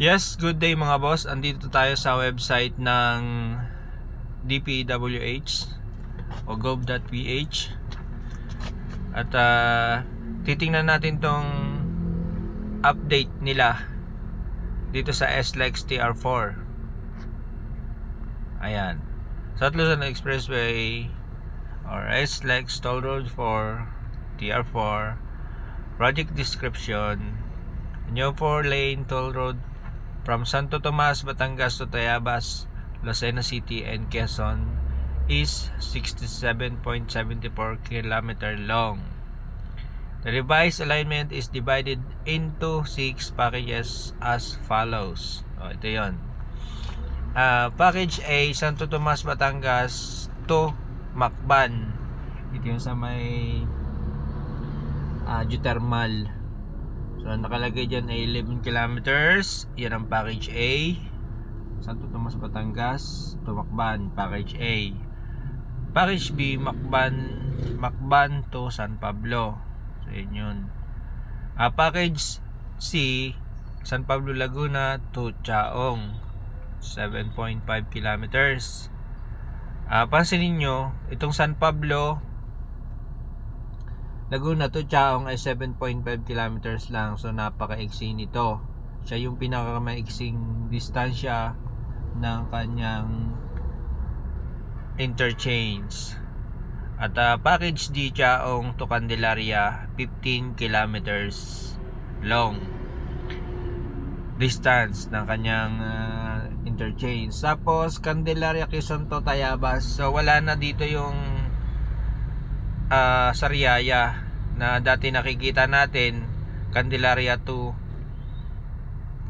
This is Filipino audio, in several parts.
Yes, good day mga boss. Andito tayo sa website ng DPWH o gov.ph at ah, titingnan natin tong update nila dito sa SLEX TR4 ayan. South Luzon Expressway or SLEX Toll Road for TR4 project description new 4 lane toll road from Santo Tomas, Batangas to Tayabas, Lucena City and Quezon is 67.74 km long. The revised alignment is divided into 6 packages as follows. O, ito yon. Ah, package A, Santo Tomas, Batangas to Macban. Ito yung sa may uh, geothermal. So, ang nakalagay dyan ay 11 kilometers. Yan ang package A. Santo Tomas, Batangas to Macban, package A. Package B, Macban, Macban to San Pablo. So, yun yun. Ah, package C, San Pablo, Laguna to Chaong. 7.5 kilometers. Ah, pansinin nyo, itong San Pablo, Laguna to Chaong ay 7.5 kilometers lang. So, napaka-iksi nito. Siya yung pinakamaiksing distansya ng kanyang interchange. At ah, package D Chaong to Candelaria, 15 kilometers long distance ng kanyang ah, interchange. Tapos, Candelaria, Quezon to Tayabas. So, wala na dito yung ah, Sariaya na dati nakikita natin Candelaria to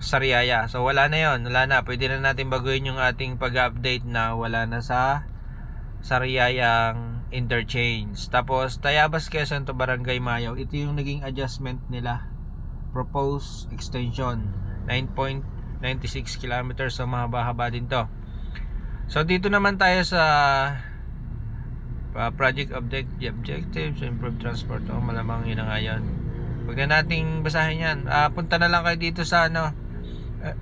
Sariaya. So wala na 'yon, wala na. Pwede na natin baguhin yung ating pag-update na wala na sa Sariayang interchange. Tapos Tayabas Quezon to Barangay Mayaw. Ito yung naging adjustment nila. Proposed extension 9.96 kilometers so mahaba-haba din to. So dito naman tayo sa Project object, objectives, improve transport. Oh, malamang yun na nga yun. Huwag na nating basahin yan. Ah, punta na lang kayo dito sa ano, uh,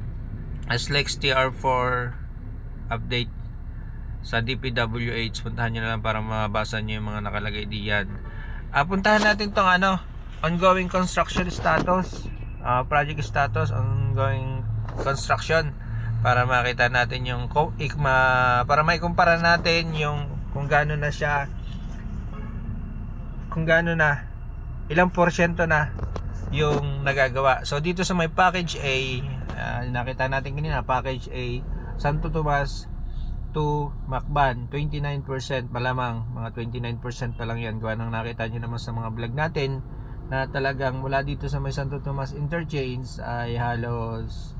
SLEX TR4 update sa DPWH. Puntahan nyo na lang para mabasa nyo yung mga nakalagay diyan. Ah, puntahan natin tong ano, ongoing construction status. Ah, project status, ongoing construction para makita natin yung ikma para may kumpara natin yung kung gaano na siya kung gaano na ilang porsyento na yung nagagawa. So dito sa may package A, ah, nakita natin kanina package A, Santo Tomas to Macban, 29% malamang, mga 29% pa lang yan. Gawa nang nakita nyo naman sa mga vlog natin na talagang mula dito sa may Santo Tomas Interchange ay halos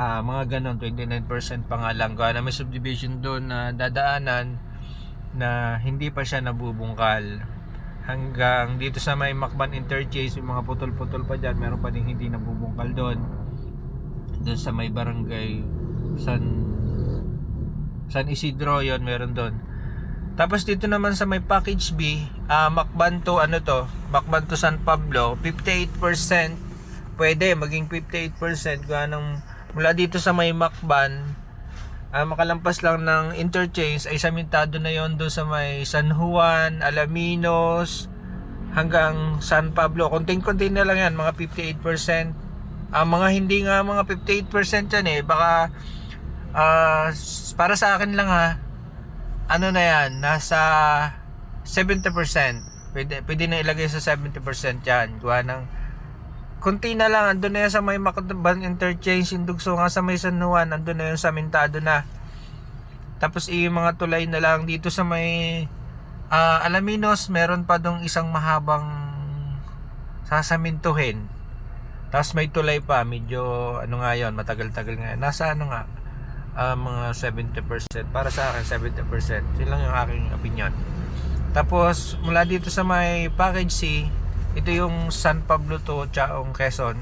ah mga ganon 29% pa nga lang. Na may subdivision doon na dadaanan na hindi pa siya nabubungkal. Hanggang dito sa may Macban Interchange yung mga putol-putol pa dyan meron pa din hindi nabubungkal doon. Doon sa may barangay San San Isidro yon meron doon. Tapos dito naman sa may package B ah Macban to ano to? Macban to San Pablo 58% pwede maging 58% gawa ng mula dito sa may Macban ah, makalampas lang ng interchange ay samintado na yon doon sa may San Juan, Alaminos hanggang San Pablo. Konting-konti na lang yan mga 58% ah, mga hindi nga mga 58% yan eh. Baka s- para sa akin lang ha ano na yan nasa 70% pwede, pwede na ilagay sa 70% yan. Gawa ng kunti na lang, andun na yan sa may Macban Interchange, Indugso nga sa may San Juan, andun na yung sa Mintado na. Tapos yung mga tulay na lang dito sa may ah, Alaminos, meron pa dong isang mahabang sasamintuhin. Tapos may tulay pa, medyo ano nga yon matagal-tagal nga. Nasa ano nga, ah, mga 70%. Para sa akin, 70%. Yun lang yung aking opinion. Tapos, mula dito sa may package C, ito yung San Pablo to Chaong Quezon.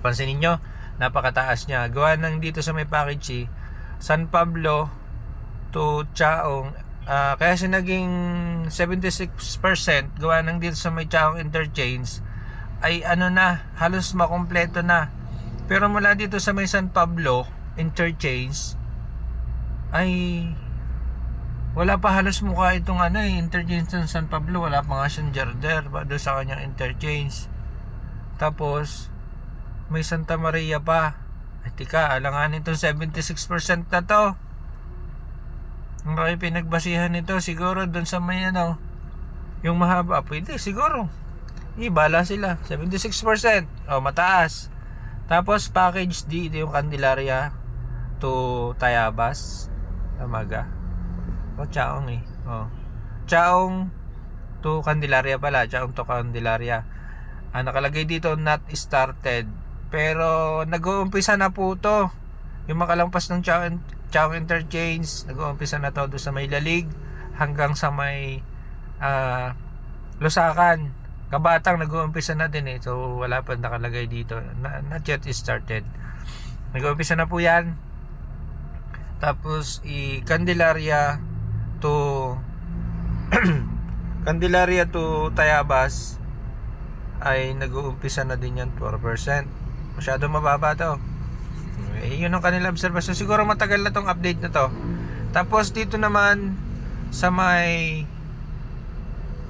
Pansinin nyo, napakataas niya. Gawa ng dito sa may package C, San Pablo to Chaong. ah, kaya siya naging 76% gawa ng dito sa may Chaong Interchange ay ano na, halos makompleto na Pero mula dito sa may San Pablo, interchange, ay wala pa halos mukha itong ano eh, interchange ng San Pablo. Wala pa nga siyang jarder ba doon sa kanyang interchange. Tapos, may Santa Maria pa. Ay, tika, alanganin itong 76% na to. Ang laki pinagbasihan nito, siguro doon sa may ano, yung mahaba, pwede, siguro. Ibala sila, 76%. O, mataas. Tapos, package D, ito yung Candelaria to Tayabas. Tamaga. O, Chaong eh. O. Chaong to Candelaria pala. Chaong to Candelaria. Ah, nakalagay dito, not started. Pero, nag-uumpisa na po to. Yung makalampas ng Chaong, Chaong Interchange, nag-uumpisa na to doon sa may Lalig hanggang sa may ah, Lusakan. Kabatang nag-uumpisa na din eh. So, wala pa nakalagay dito. Na, not yet started. Nag-uumpisa na po yan. Tapos, i Candelaria to Candelaria to Tayabas ay nag-uumpisa na din yan 4%. Masyado mababa to. Eh, yun ang kanilang observation. Siguro matagal na tong update na to. Tapos dito naman sa may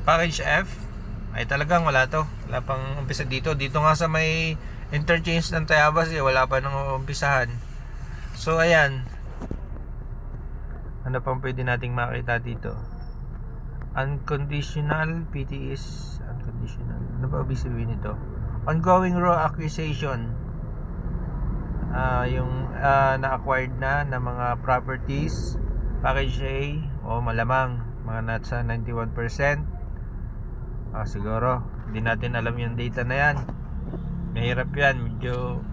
package F ay talagang wala to. Wala pang umpisa dito. Dito nga sa may interchange ng Tayabas eh, wala pa nang umpisahan. So ayan. Ano pang pwede nating makita dito? Unconditional PTS unconditional. Ano ba ibig sabihin nito? Ongoing raw acquisition. Ah, yung ah, na-acquired na ng mga properties package A o malamang mga nasa 91% ah, siguro hindi natin alam yung data na yan mahirap yan medyo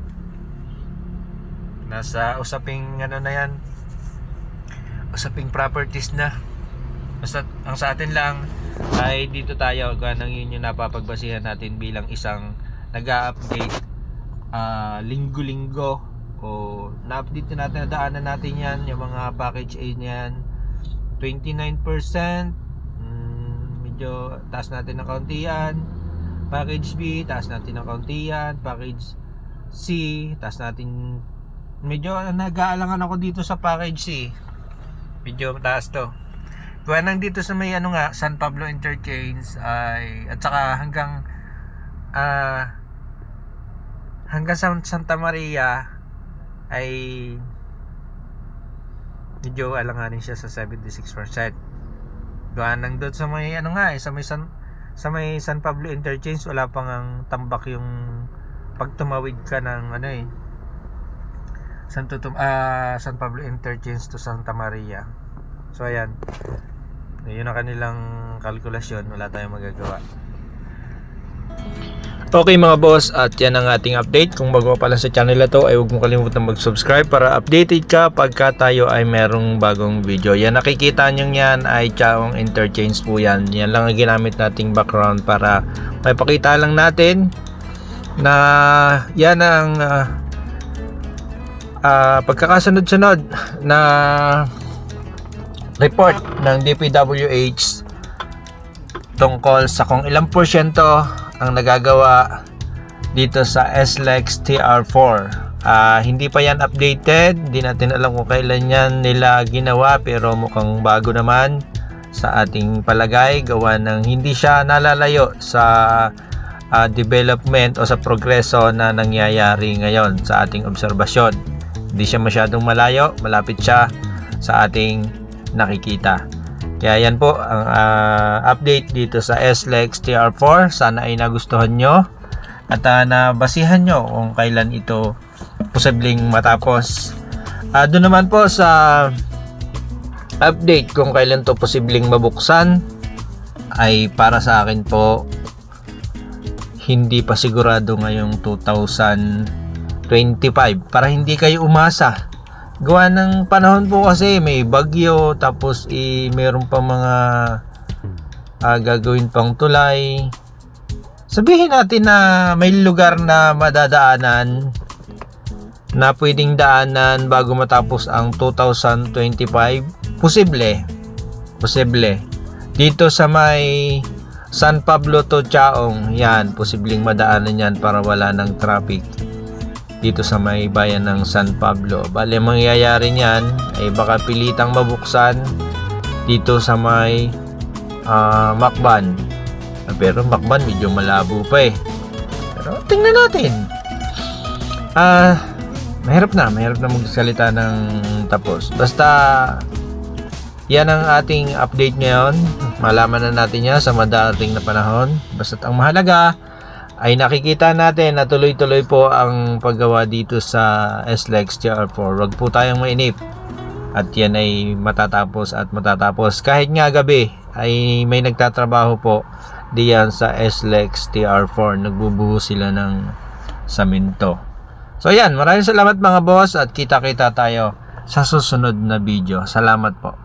nasa usaping ano na yan usaping properties na. Basta ang sa atin lang ay dito tayo ganang yun yung napapagbasihan natin bilang isang nag-update ah, linggo-linggo. O na-update na natin nadaanan natin yan yung mga package A niyan. 29% mm, medyo taas natin ng kaunti yan. Package B taas natin ng kaunti yan. Package C taas natin. Medyo nag-aalangan ako dito sa package C medyo taas to Gawa nang dito sa may ano nga San Pablo Interchange ay at saka hanggang ah hanggang sa Santa Maria ay medyo alanganin siya sa 76%. Gawa nang doon sa may ano nga eh, sa may San, sa may San Pablo Interchange wala pang ang tambak yung pag tumawid ka ng ano eh San, Tutum, ah, San Pablo Interchange to Santa Maria. So ayan. Yun ang kanilang kalkulasyon. Wala tayong magagawa. Okay mga boss, at yan ang ating update. Kung bago pa lang sa channel na to, ay huwag mo kalimutan mag-subscribe para updated ka pagka tayo ay merong bagong video. Yan nakikita nyo yan ay Chaong Interchange po yan. Yan lang ang ginamit nating background para may pakita lang natin na yan ang ah, ah, pagkakasunod-sunod na report ng DPWH tungkol sa kung ilang porsyento ang nagagawa dito sa SLEX TR4. Ah, hindi pa yan updated, hindi natin alam kung kailan yan nila ginawa pero mukhang bago naman sa ating palagay gawa ng hindi siya nalalayo sa ah, development o sa progreso na nangyayari ngayon sa ating obserbasyon. Hindi siya masyadong malayo, malapit siya sa ating nakikita. Kaya yan po ang ah, update dito sa SLEX TR4. Sana ay nagustuhan nyo at uh, nabasihan nyo kung kailan ito posibleng matapos. Ah, doon naman po sa update kung kailan to posibleng mabuksan ay para sa akin po hindi pa sigurado ngayong 2025 para hindi kayo umasa. Gawa ng panahon po kasi may bagyo tapos i meron pa mga ah, gagawin pang tulay. Sabihin natin na may lugar na madadaanan na pwedeng daanan bago matapos ang 2025 posible posible. Dito sa may San Pablo to Chaong yan posibleng madaanan yan para wala ng traffic dito sa may bayan ng San Pablo. Bale, ang mangyayari niyan ay baka pilitang mabuksan dito sa may ah, Macban. Pero Macban medyo malabo pa eh. Pero tingnan natin. Ah, mahirap na, mahirap na magsalita ng tapos. Basta yan ang ating update ngayon. Malaman na natin yan sa madarating na panahon. Basta ang mahalaga ay nakikita natin na tuloy-tuloy po ang paggawa dito sa SLEX TR4. Huwag po tayong mainip. At yan ay matatapos at matatapos. Kahit nga gabi ay may nagtatrabaho po diyan sa SLEX TR4. Nagbubuhos sila ng saminto. So yan, maraming salamat mga boss at kita-kita tayo sa susunod na video. Salamat po.